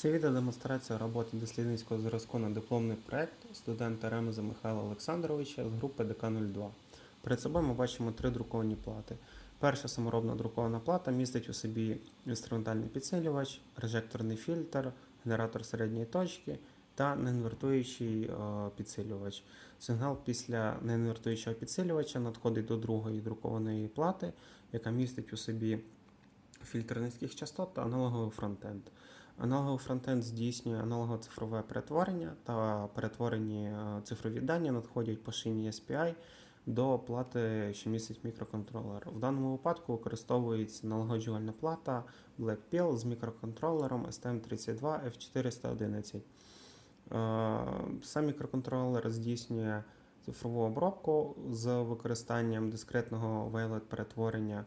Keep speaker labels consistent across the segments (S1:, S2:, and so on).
S1: Це відео демонстрація роботи дослідницького зразку на дипломний проект студента Ремеза Михайла Олександровича з групи ДК-02. Перед собою ми бачимо три друковані плати. Перша саморобна друкована плата містить у собі інструментальний підсилювач, режекторний фільтр, генератор середньої точки та неінвертуючий е, підсилювач. Сигнал після неінвертуючого підсилювача надходить до другої друкованої плати, яка містить у собі фільтр низьких частот та аналоговий фронтенд. Аналоговий фронтенд здійснює аналогово-цифрове перетворення та перетворені е, цифрові дані надходять по шині SPI до плати, що містить мікроконтролер. В даному випадку використовується налагоджувальна плата Blackpill з мікроконтролером STM32F411. Е, Сам мікроконтролер здійснює цифрову обробку з використанням дискретного wavelet перетворення е,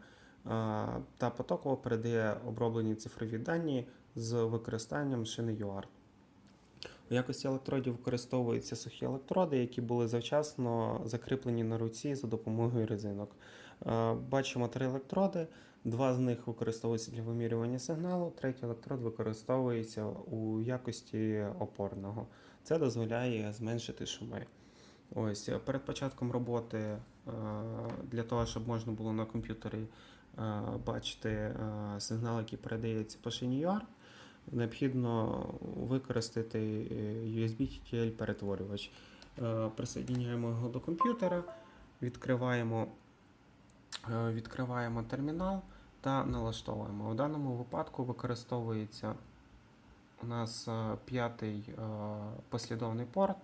S1: та потоково передає оброблені цифрові дані з використанням шини UART. У якості електродів використовуються сухі електроди, які були завчасно закріплені на руці за допомогою резинок. Е, Бачимо три електроди. Два з них використовуються для вимірювання сигналу, третій електрод використовується у якості опорного. Це дозволяє зменшити шуми. Ось перед початком роботи е, для того, щоб можна було на комп'ютері е, бачити сигнал, який передається по шині UART, необхідно використати е, USB TTL перетворювач. Е, Присоединяємо його до комп'ютера, відкриваємо, е, відкриваємо термінал та налаштовуємо. У даному випадку використовується у нас п'ятий послідовний порт.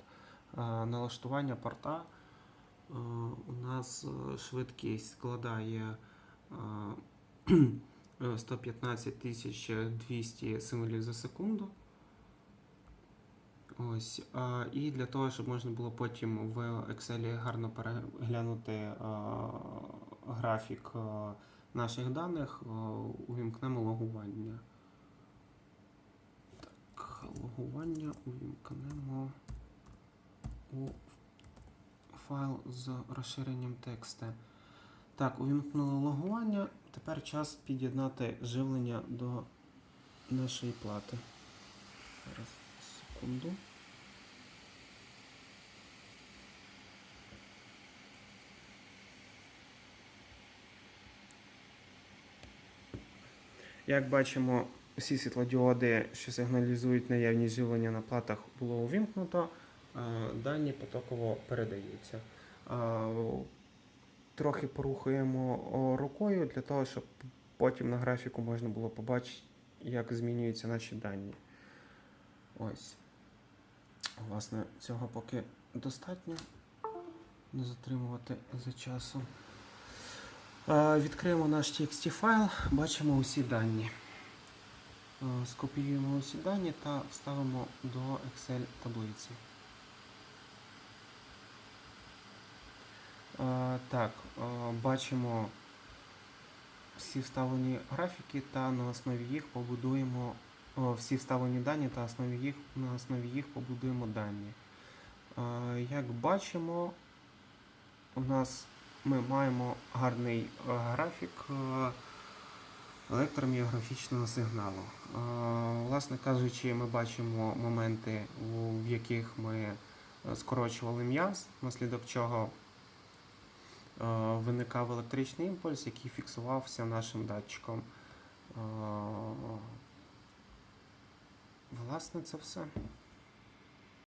S1: Налаштування порта у нас швидкість складає е, 115 200 символів за секунду. Ось. І для того, щоб можна було потім в Excel гарно переглянути е, графік е, наших даних, е, увімкнемо логування. Так, логування увімкнемо у файл з розширенням тексту. Так, увімкнули логування. Тепер час під'єднати живлення до нашої плати. Зараз, секунду. Як бачимо, всі світлодіоди, що сигналізують наявність живлення на платах, було увімкнуто, дані потоково передаються. Трохи порухаємо рукою для того, щоб потім на графіку можна було побачити, як змінюються наші дані. Ось. Власне, цього поки достатньо. Не затримувати за часом. Е, Відкриємо наш TXT файл, бачимо усі дані. Е, Скопіюємо усі дані та вставимо до Excel таблиці. Так, бачимо всі вставлені графіки та на основі їх побудуємо всі вставлені дані та основі їх, на основі їх побудуємо дані. Як бачимо, у нас ми маємо гарний графік електроміографічного сигналу. Власне кажучи, ми бачимо моменти, в яких ми е, скорочували м'яз, внаслідок чого виникав електричний імпульс, який фіксувався нашим датчиком. Е, Власне, це все.